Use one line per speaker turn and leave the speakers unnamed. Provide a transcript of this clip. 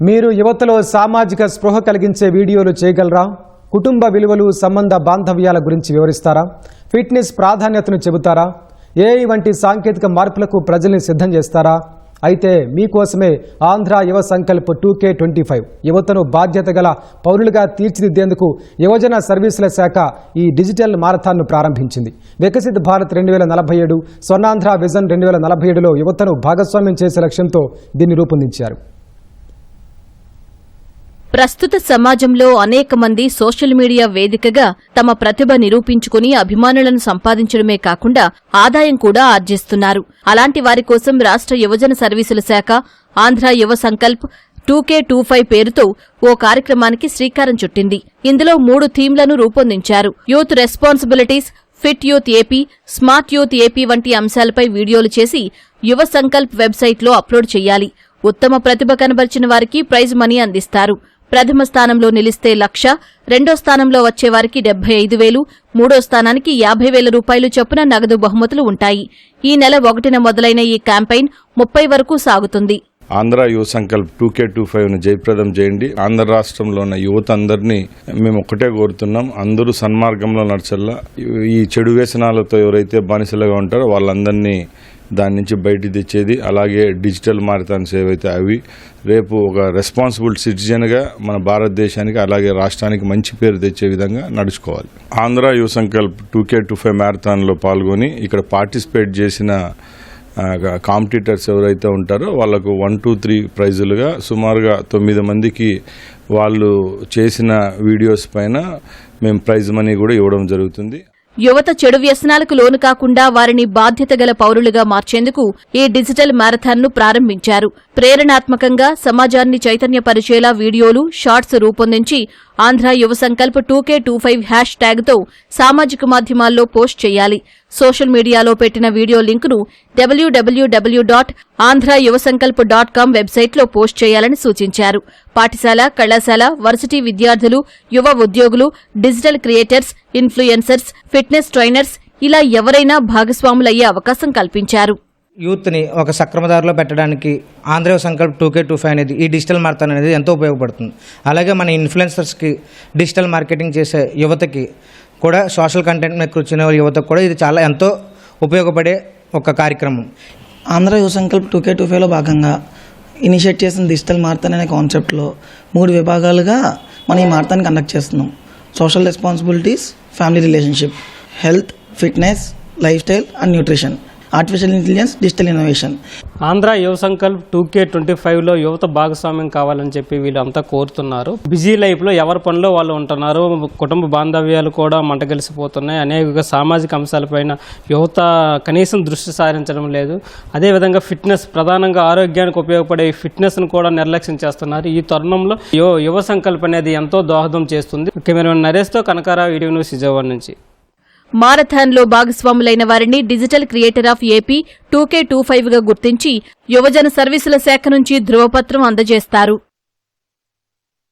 మీరు యువతలో సామాజిక స్పృహ కలిగించే వీడియోలు చేయగలరా? కుటుంబ విలువలు సంబంధ బాంధవ్యాల గురించి వివరిస్తారా? ఫిట్నెస్ ప్రాధాన్యతను చెబుతారా? ఏఐ వంటి సాంకేతిక మార్పులకు ప్రజల్ని సిద్ధం చేస్తారా? అయితే మీకోసమే Andhra Yuva Sankalp two K twenty five యువతను బాధ్యత గల పౌరులుగా తీర్చిదిద్దేందుకు యువజన సర్వీసుల శాఖ ఈ డిజిటల్ మారథాన్ను ప్రారంభించింది. వికసిత్ భారత్ రెండు వేల నలభై ఏడు స్వర్ణాంధ్ర విజన్ రెండు వేల నలభై ఏడులో యువతను భాగస్వామ్యం చేసే లక్ష్యంతో దీన్ని రూపొందించారు.
ప్రస్తుత సమాజంలో అనేక మంది సోషల్ మీడియా వేదికగా తమ ప్రతిభ నిరూపించుకుని అభిమానులను సంపాదించడమే కాకుండా ఆదాయం కూడా ఆర్జిస్తున్నారు. అలాంటి వారి కోసం రాష్ట్ర యువజన సర్వీసుల శాఖ Andhra Yuva Sankalp two K two five పేరుతో ఓ కార్యక్రమానికి శ్రీకారం చుట్టింది. ఇందులో మూడు థీమ్లను రూపొందించారు. Youth responsibilities fit youth AP smart youth AP వంటి అంశాలపై వీడియోలు చేసి యువ సంకల్ప్ వెబ్సైట్లో అప్లోడ్ చేయాలి. ఉత్తమ ప్రతిభ కనబరిచిన వారికి ప్రైజ్ మనీ అందిస్తారు. ప్రథమ స్థానంలో నిలిస్తే లక్ష రెండో స్థానంలో వచ్చే వారికి డెబ్బై ఐదు వేలు మూడో స్థానానికి యాభై వేల రూపాయలు చొప్పున నగదు బహుమతులు ఉంటాయి. ఈ నెల ఒకటిన మొదలైన ఈ క్యాంపెయిన్ ముప్పై వరకు సాగుతుంది.
Andhra Yuva Sankalp two K two ఫైవ్ను జయప్రదం చేయండి. ఆంధ్ర రాష్ట్రంలో ఉన్న యువత అందరినీ మేము ఒక్కటే కోరుతున్నాం. అందరూ సన్మార్గంలో నడచల్లా. ఈ చెడు వ్యసనాలతో ఎవరైతే బానిసలుగా ఉంటారో వాళ్ళందరినీ దాని నుంచి బయటికి తెచ్చేది. అలాగే డిజిటల్ మారథాన్స్ ఏవైతే అవి రేపు ఒక రెస్పాన్సిబుల్ సిటిజన్గా మన భారతదేశానికి అలాగే రాష్ట్రానికి మంచి పేరు తెచ్చే విధంగా నడుచుకోవాలి. Andhra Yuva Sankalp two K two five మ్యారథాన్లో పాల్గొని ఇక్కడ పార్టిసిపేట్ చేసిన కాంపిటీటర్స్ ఎవరైతే ఉంటారో వాళ్ళకు వన్ టూ త్రీ ప్రైజులుగా సుమారుగా తొమ్మిది మందికి వాళ్ళు చేసిన వీడియోస్ పైన మేము ప్రైజ్ మనీ కూడా ఇవ్వడం జరుగుతుంది.
యువత చెడు వ్యసనాలకు లోను కాకుండా వారిని బాధ్యత గల పౌరులుగా మార్చేందుకు ఈ డిజిటల్ మారథాన్ను ప్రారంభించారు. ప్రేరణాత్మకంగా సమాజాన్ని చైతన్యపరిచేలా వీడియోలు షార్ట్స్ రూపొందించి Andhra Yuva Sankalp two K two five hash ట్యాగ్తో సామాజిక మాధ్యమాల్లో పోస్ట్ చేయాలి. సోషల్ మీడియాలో పెట్టిన video లింకును WWW dot Andhra Yuva Sankalp dot com వెబ్సైట్లో పోస్ట్ చేయాలని సూచించారు. పాఠశాల కళాశాల వర్సిటీ విద్యార్థులు యువ ఉద్యోగులు digital creators influencers fitness trainers ఇలా ఎవరైనా భాగస్వాములయ్యే అవకాశం కల్పించారు.
యూత్ని ఒక సక్రమదారిలో పెట్టడానికి Andhra Sankalp two K two five అనేది ఈ డిజిటల్ మార్కెట్ అనేది ఎంతో ఉపయోగపడుతుంది. అలాగే మన ఇన్ఫ్లుయెన్సర్స్కి డిజిటల్ మార్కెటింగ్ చేసే యువతకి కూడా సోషల్ కంటెంట్ మీద కూర్చునే యువతకు కూడా ఇది చాలా ఎంతో ఉపయోగపడే ఒక కార్యక్రమం.
Andhra Yuva Sankalp two K two ఫైవ్లో భాగంగా ఇనిషియేట్ చేసిన డిజిటల్ మార్తన్ అనే కాన్సెప్ట్లో మూడు విభాగాలుగా మనం ఈ మార్తాన్ని కండక్ట్ చేస్తున్నాం. Social responsibilities family relationship health fitness life style and nutrition. Artificial intelligence digital innovation
Andhra Yuva Sankalp two K twenty ఫైవ్లో యువత భాగస్వామ్యం కావాలని చెప్పి వీళ్ళు అంతా కోరుతున్నారు. బిజీ లైఫ్లో ఎవరి పనిలో వాళ్ళు ఉంటున్నారు? కుటుంబ బాంధవ్యాలు కూడా మంటగలిసిపోతున్నాయి అనేక సామాజిక అంశాలపైన యువత కనీసం దృష్టి సారించడం లేదు. అదేవిధంగా ఫిట్నెస్ ప్రధానంగా ఆరోగ్యానికి ఉపయోగపడే ఈ ఫిట్నెస్ను కూడా నిర్లక్ష్యం చేస్తున్నారు. ఈ తరుణంలో యువ యువ సంకల్ప్ అనేది ఎంతో దోహదం చేస్తుంది. కెమెరామెన్ నరేష్తో కనకారావు ఈడీ న్యూస్ విజయవాడ నుంచి.
మారథాన్లో భాగస్వాములైన వారిని digital creator of AP two K two ఫైవ్గా గుర్తించి యువజన సర్వీసుల శాఖ నుంచి ధృవపత్రం అందజేస్తారు.